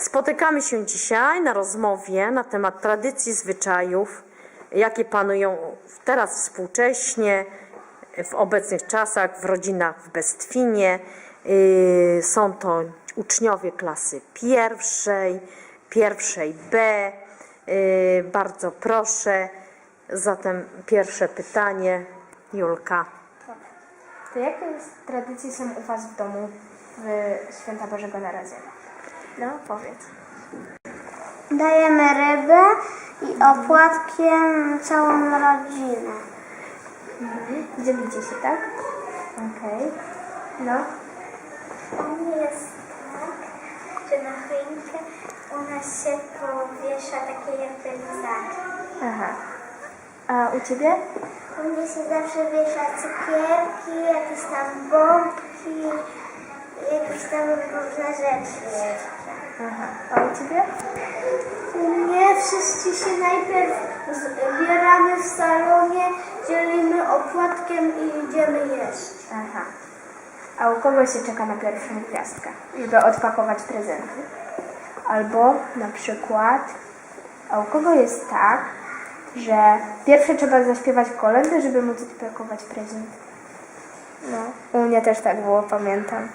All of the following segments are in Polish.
Spotykamy się dzisiaj na rozmowie na temat tradycji, zwyczajów, jakie panują teraz współcześnie, w obecnych czasach w rodzinach w Bestwinie. Yy, Są to uczniowie klasy pierwszej, pierwszej B. Yy, Bardzo proszę. Zatem pierwsze pytanie, Julka. To jakie tradycje są u Was w domu w Święta Bożego Narodzenia? No, powiedz. Dajemy rybę i opłatkiem całą rodzinę. Dzielicie się, tak? Okej. No. U mnie jest tak, że na choinkę u nas się powiesza takie jakby lizaki. Aha. A u Ciebie? U mnie się zawsze wiesza cukierki, jakieś tam bombki, jakieś tam różne rzeczy. Aha. A u Ciebie? U mnie wszyscy się najpierw zbieramy w salonie, dzielimy opłatkiem i idziemy jeść. Aha. A u kogo się czeka na pierwszą gwiazdkę, żeby odpakować prezenty? Albo na przykład, a u kogo jest tak, że pierwsze trzeba zaśpiewać kolędę, żeby móc odpakować prezent? No, u mnie też tak było, pamiętam.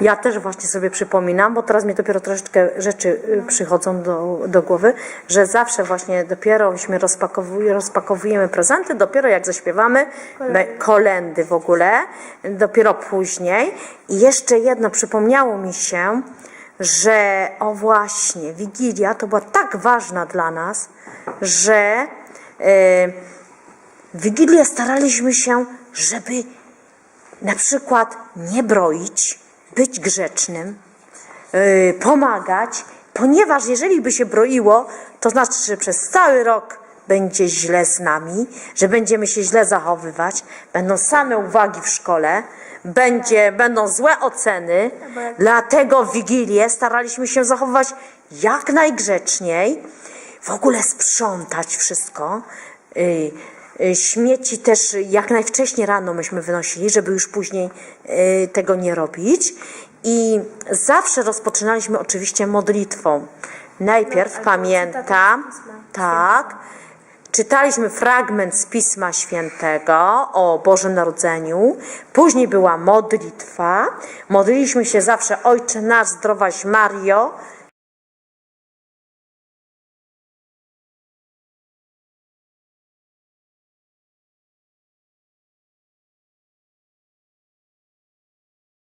Ja też właśnie sobie przypominam, bo teraz mi dopiero troszeczkę rzeczy y, przychodzą do, do głowy, że zawsze właśnie dopierośmy rozpakowujemy, rozpakowujemy prezenty, dopiero jak zaśpiewamy kolendy. kolendy w ogóle, dopiero później. I jeszcze jedno przypomniało mi się, że o właśnie, Wigilia to była tak ważna dla nas, że y, Wigilię staraliśmy się, żeby na przykład nie broić, być grzecznym, yy, pomagać, ponieważ jeżeli by się broiło, to znaczy, że przez cały rok będzie źle z nami, że będziemy się źle zachowywać, będą same uwagi w szkole, będzie, będą złe oceny, dlatego w Wigilię staraliśmy się zachowywać jak najgrzeczniej, w ogóle sprzątać wszystko. Yy, Śmieci też jak najwcześniej rano myśmy wynosili, żeby już później y, tego nie robić. I zawsze rozpoczynaliśmy oczywiście modlitwą. Najpierw pamiętam, tak, czytaliśmy fragment z Pisma Świętego o Bożym Narodzeniu, później była modlitwa, modliliśmy się zawsze Ojcze nasz, zdrowaś Mario,